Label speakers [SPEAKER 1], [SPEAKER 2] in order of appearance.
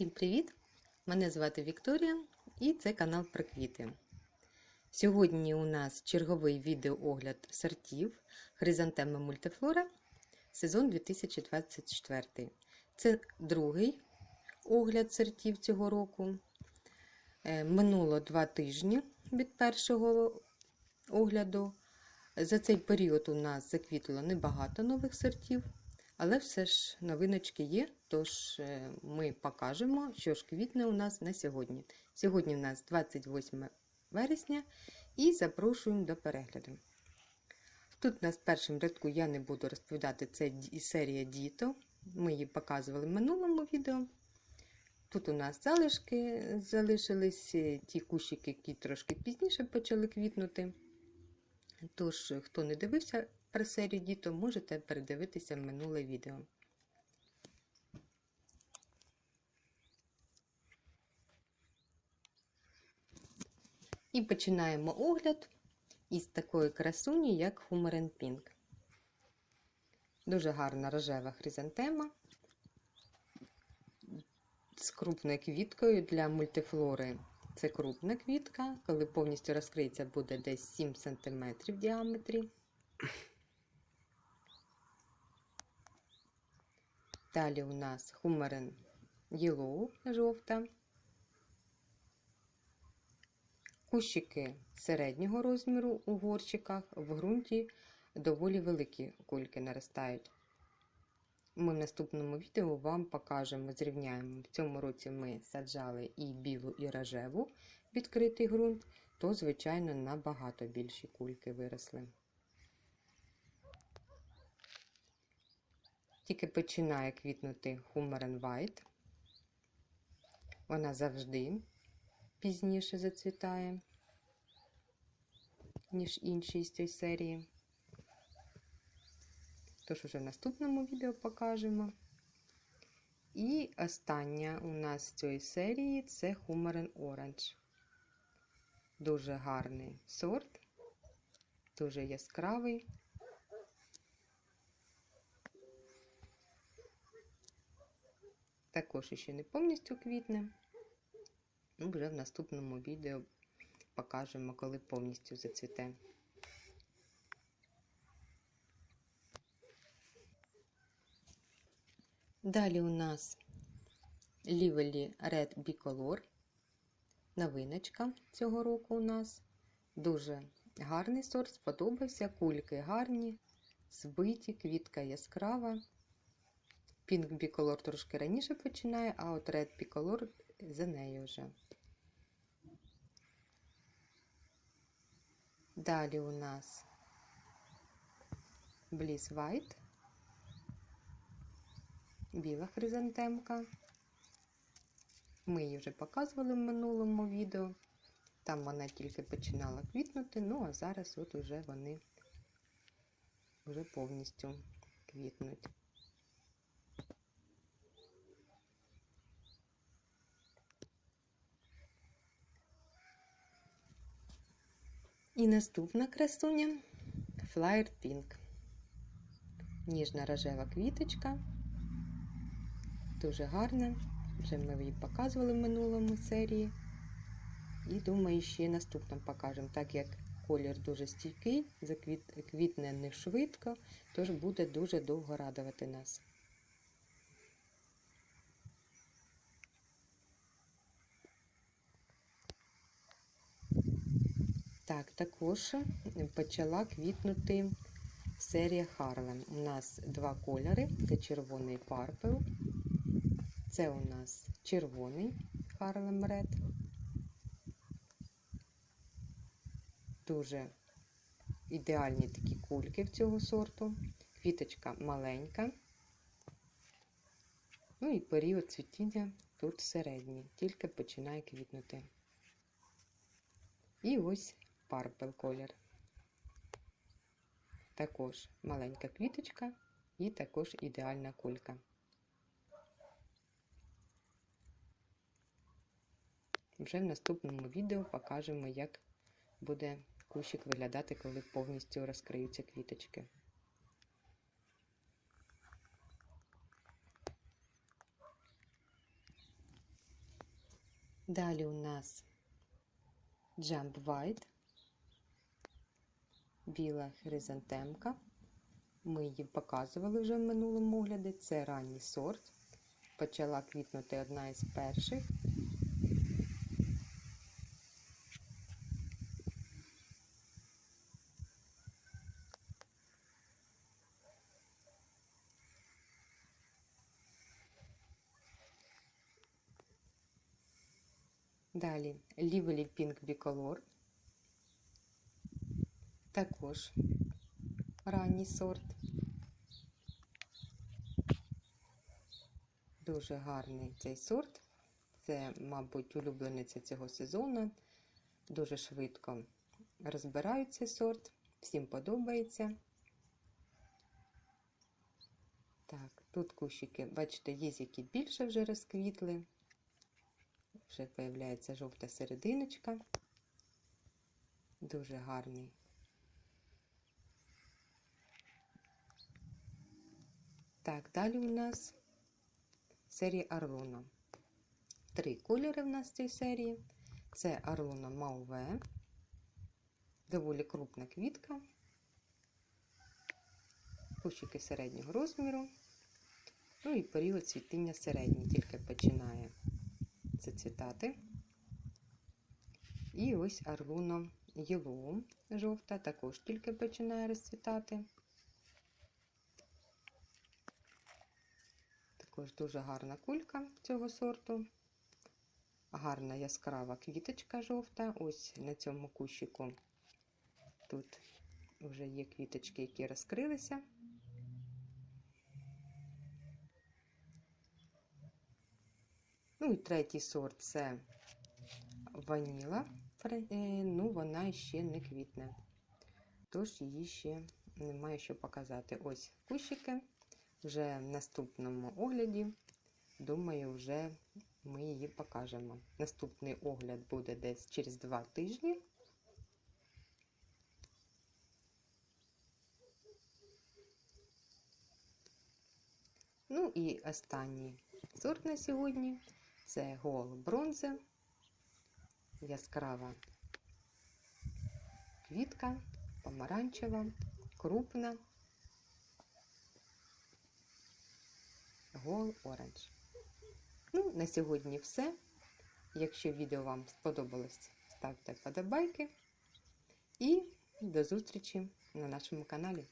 [SPEAKER 1] Всім привіт! Мене звати Вікторія і це канал про квіти. Сьогодні у нас черговий відеоогляд сортів Хризантеми мультифлора сезон 2024. Це другий огляд сортів цього року. Е, Минуло два тижні від першого огляду. За цей період у нас заквітло небагато нових сортів. Але все ж новиночки є, тож е, ми покажемо, що ж квітне у нас на сьогодні. Сьогодні у нас 28 вересня і запрошуємо до перегляду. Тут у нас в першому рядку я не буду розповідати, це серія Діто. Ми її показували в минулому відео. Тут у нас залишки залишились, ті кущики, які трошки пізніше почали квітнути. Тож, хто не дивився про серію Діто, можете передивитися минуле відео. І починаємо огляд із такої красуні, як Хумерен Пінк. Дуже гарна рожева хризантема з крупною квіткою для мультифлори. Це крупна квітка, коли повністю розкриється, буде десь 7 см в діаметрі. Далі у нас хумерен Yellow жовта. Кущики середнього розміру у горщиках, в ґрунті доволі великі кульки наростають. Ми в наступному відео вам покажемо, зрівняємо. В цьому році ми саджали і білу, і рожеву відкритий ґрунт, то, звичайно, набагато більші кульки виросли. Тільки починає квітнути Hummer White. Вона завжди пізніше зацвітає, ніж інші з цієї серії. Тож уже в наступному відео покажемо. І остання у нас з цієї серії це Hummer Orange. Дуже гарний сорт, дуже яскравий. Також ще не повністю квітне. Ну, вже в наступному відео покажемо, коли повністю зацвіте. Далі у нас Lively Red Bicolor. Новиночка цього року у нас. Дуже гарний сорт, сподобався. Кульки гарні, збиті, квітка яскрава. Pink Bicolor трошки раніше починає, а от Red Bicolor за нею вже. Далі у нас Bliss White, біла хризантемка. Ми її вже показували в минулому відео. Там вона тільки починала квітнути, ну а зараз от уже вони вже повністю квітнуть. І наступна красуня Flyer Pink. Ніжна рожева квіточка. Дуже гарна. Вже ми її показували в минулому серії. І думаю, ще наступному покажемо, так як колір дуже стійкий, квітне не швидко, тож буде дуже довго радувати нас. Так, також почала квітнути серія Харлем. У нас два кольори: це червоний Purple, це у нас червоний Harlem Red. Дуже ідеальні такі кульки в цього сорту. Квіточка маленька. Ну і період цвітіння тут середній, тільки починає квітнути. І ось Purple колір. Також маленька квіточка і також ідеальна кулька. Вже в наступному відео покажемо, як буде кущик виглядати, коли повністю розкриються квіточки. Далі у нас Jump White, біла хризантемка. Ми її показували вже в минулому огляді. Це ранній сорт. Почала квітнути одна із перших. Далі Lively Pink Bicolor. Також ранній сорт. Дуже гарний цей сорт. Це, мабуть, улюблениця цього сезону. Дуже швидко розбирають цей сорт. Всім подобається. Так, тут кущики, бачите, є які більше вже розквітли. Вже з'являється жовта серединочка. Дуже гарний. Так, далі у нас серія Арлуна. Три кольори в нас в цій серії. Це Арлуна Мауве, доволі крупна квітка, кущики середнього розміру. Ну і період цвітіння середній, тільки починає зацвітати. І ось Арлуна Yellow жовта, також тільки починає розцвітати. Також дуже гарна кулька цього сорту. Гарна яскрава квіточка жовта. Ось на цьому кущику тут вже є квіточки, які розкрилися. Ну і третій сорт це ваніла. Ну, вона ще не квітне. Тож її ще немає що показати. Ось кущики. Вже в наступному огляді, думаю, вже ми її покажемо. Наступний огляд буде десь через два тижні. Ну і останній сорт на сьогодні це гол бронза, яскрава квітка, помаранчева, крупна. Гол оранж. Ну, на сьогодні все. Якщо відео вам сподобалось, ставте вподобайки. І до зустрічі на нашому каналі.